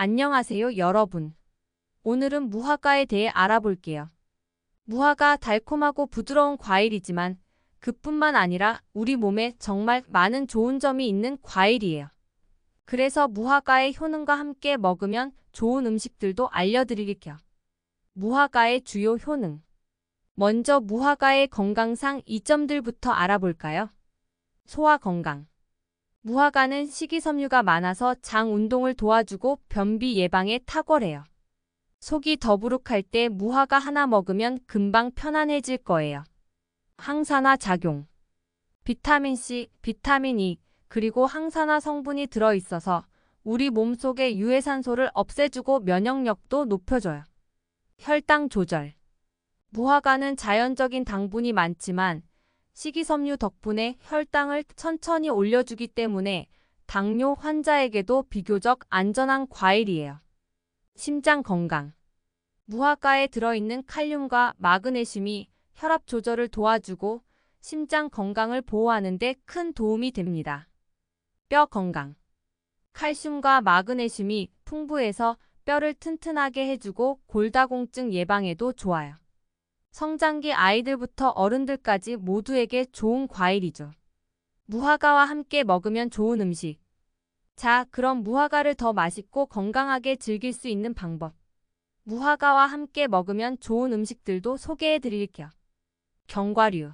안녕하세요, 여러분. 오늘은 무화과에 대해 알아볼게요. 무화과 달콤하고 부드러운 과일이지만 그뿐만 아니라 우리 몸에 정말 많은 좋은 점이 있는 과일이에요. 그래서 무화과의 효능과 함께 먹으면 좋은 음식들도 알려드릴게요. 무화과의 주요 효능. 먼저 무화과의 건강상 이점들부터 알아볼까요? 소화 건강. 무화과는 식이섬유가 많아서 장 운동을 도와주고 변비 예방에 탁월해요. 속이 더부룩할 때 무화과 하나 먹으면 금방 편안해질 거예요. 항산화 작용. 비타민C, 비타민 E, 그리고 항산화 성분이 들어있어서 우리 몸속의 유해산소를 없애주고 면역력도 높여줘요. 혈당 조절. 무화과는 자연적인 당분이 많지만 식이섬유 덕분에 혈당을 천천히 올려주기 때문에 당뇨 환자에게도 비교적 안전한 과일이에요. 심장 건강. 무화과에 들어있는 칼륨과 마그네슘이 혈압 조절을 도와주고 심장 건강을 보호하는 데 큰 도움이 됩니다. 뼈 건강. 칼슘과 마그네슘이 풍부해서 뼈를 튼튼하게 해주고 골다공증 예방에도 좋아요. 성장기 아이들부터 어른들까지 모두에게 좋은 과일이죠. 무화과와 함께 먹으면 좋은 음식. 자, 그럼 무화과를 더 맛있고 건강하게 즐길 수 있는 방법. 무화과와 함께 먹으면 좋은 음식들도 소개해 드릴게요. 견과류.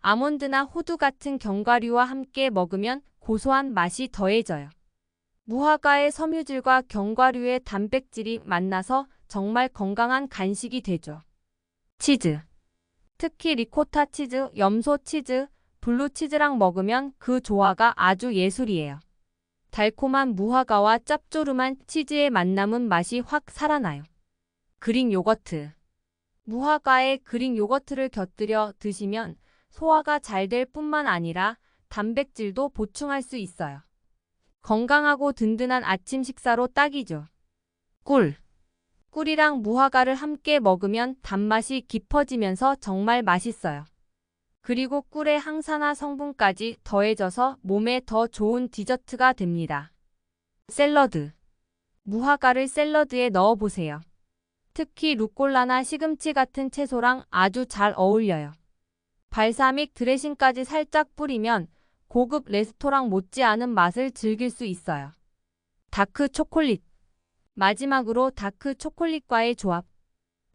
아몬드나 호두 같은 견과류와 함께 먹으면 고소한 맛이 더해져요. 무화과의 섬유질과 견과류의 단백질이 만나서 정말 건강한 간식이 되죠. 치즈. 특히 리코타 치즈, 염소 치즈, 블루 치즈랑 먹으면 그 조화가 아주 예술이에요. 달콤한 무화과와 짭조름한 치즈의 만남은 맛이 확 살아나요. 그릭 요거트. 무화과에 그릭 요거트를 곁들여 드시면 소화가 잘 될 뿐만 아니라 단백질도 보충할 수 있어요. 건강하고 든든한 아침 식사로 딱이죠. 꿀. 꿀이랑 무화과를 함께 먹으면 단맛이 깊어지면서 정말 맛있어요. 그리고 꿀의 항산화 성분까지 더해져서 몸에 더 좋은 디저트가 됩니다. 샐러드. 무화과를 샐러드에 넣어보세요. 특히 루꼴라나 시금치 같은 채소랑 아주 잘 어울려요. 발사믹 드레싱까지 살짝 뿌리면 고급 레스토랑 못지않은 맛을 즐길 수 있어요. 다크 초콜릿. 마지막으로 다크 초콜릿과의 조합.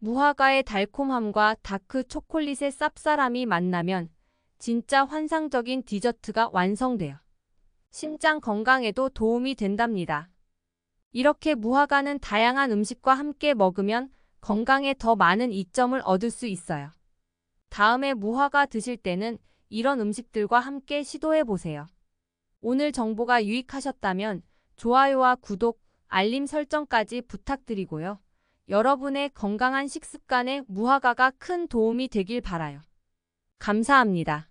무화과의 달콤함과 다크 초콜릿의 쌉쌀함이 만나면 진짜 환상적인 디저트가 완성돼요. 심장 건강에도 도움이 된답니다. 이렇게 무화과는 다양한 음식과 함께 먹으면 건강에 더 많은 이점을 얻을 수 있어요. 다음에 무화과 드실 때는 이런 음식들과 함께 시도해 보세요. 오늘 정보가 유익하셨다면 좋아요와 구독, 알림 설정까지 부탁드리고요. 여러분의 건강한 식습관에 무화과가 큰 도움이 되길 바라요. 감사합니다.